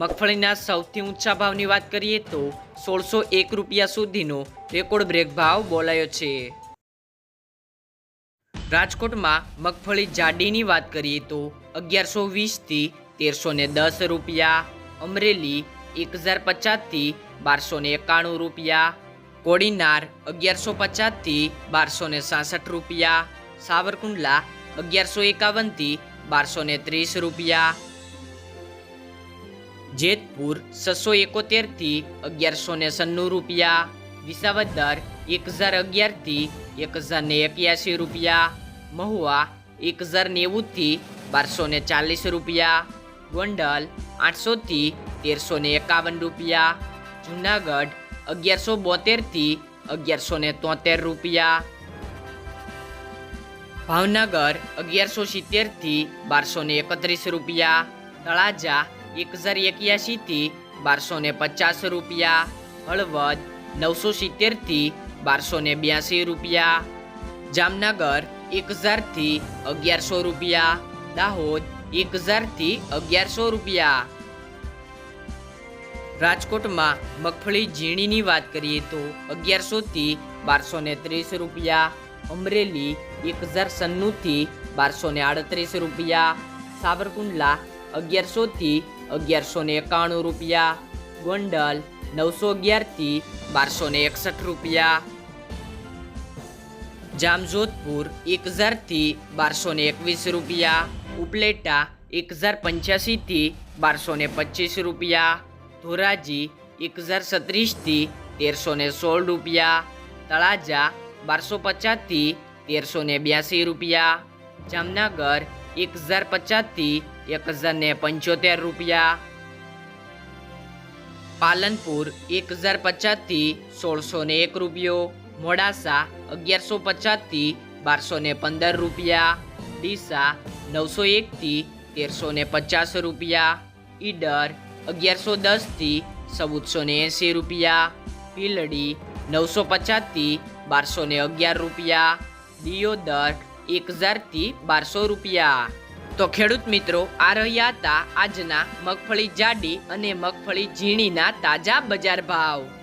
મગફળીના સૌથી ઊંચા ભાવની વાત કરીએ તો સોળસો એક રૂપિયા સુધીનો રેકોર્ડ બ્રેક ભાવ બોલાયો છે. રાજકોટમાં મગફળી જાડીની વાત કરીએ તો અગિયારસો વીસથી તેરસો ને દસ રૂપિયા, અમરેલી એક હજાર પચાસથી બારસો ને એકાણું રૂપિયા, કોડીનાર અગિયારસો પચાસથી બારસો ને સાસઠ રૂપિયા, સાવરકુંડલા અગિયારસો એકાવનથી બારસો ને ત્રીસ રૂપિયા જેતપુર છસો એકોતેરથી અગિયારસો ને સન્નું રૂપિયા, વિસાવદર એક હજાર અગિયારથી એક હજાર ને એક્યાસી રૂપિયા, મહુવા એક હજાર નેવુંથી બારસો ને ચાલીસ રૂપિયા, ગોંડલ આઠસોથી તેરસો ને એકાવન રૂપિયા, જુનાગઢ અગિયારસો બોતેરથી અગિયારસો ને તોતેર રૂપિયા, ભાવનગર અગિયારસો સિત્તેરથી બારસો ને એકત્રીસ રૂપિયા, તળાજા એક હજાર એક્યાસીથી બારસો ને પચાસ રૂપિયા, હળવદ નવસો સિત્તેરથી બારસો ને બ્યાસી રૂપિયા, જામનગર એક હજારથી અગિયારસો રૂપિયા, દાહોદ એક હજારથી અગિયારસો રૂપિયા. રાજકોટમાં મગફળી ઝીણીની વાત કરીએ તો અગિયારસોથી બારસો ને ત્રીસ રૂપિયા, અમરેલી એક હજાર સન્નુંથી બારસો ને આડત્રીસ રૂપિયા, સાવરકુંડલા અગિયારસોથી અગિયારસો ને એકાણું રૂપિયા, ગોંડલ નવસો અગિયારથી બારસો ને એકસઠ રૂપિયા. જામજોધપુર એક હજારથી બારસો ને એકવીસ રૂપિયા, ઉપલેટા એક હજાર પંચ્યાસીથી બારસો ને પચીસ રૂપિયા, ધોરાજી એક હજાર સત્રીસથી તેરસો ને સોળ રૂપિયા, તળાજા બારસો પચાસથી તેરસો ને બ્યાસી રૂપિયા, જામનગર એક હજાર પચાસથી એક હજાર ને પંચોતેર રૂપિયા. પાલનપુર એક હજાર પચાસથી સોળસો ને એક રૂપિયો. મોડાસા અગિયારસો પચાસથી બારસો ને પંદર રૂપિયા. ડીસા નવસો એકથી તેરસો ને પચાસ રૂપિયા. ઈડર અગિયારસો દસથી ચૌદસો ને એંસી રૂપિયા. પીલડી નવસો પચાસથી બારસો ને અગિયાર રૂપિયા. દિયોદર એક હજારથી બારસો રૂપિયા. તો ખેડૂત મિત્રો, આ રહ્યા હતા આજના મગફળી જાડી અને મગફળી ઝીણીના તાજા બજાર ભાવ.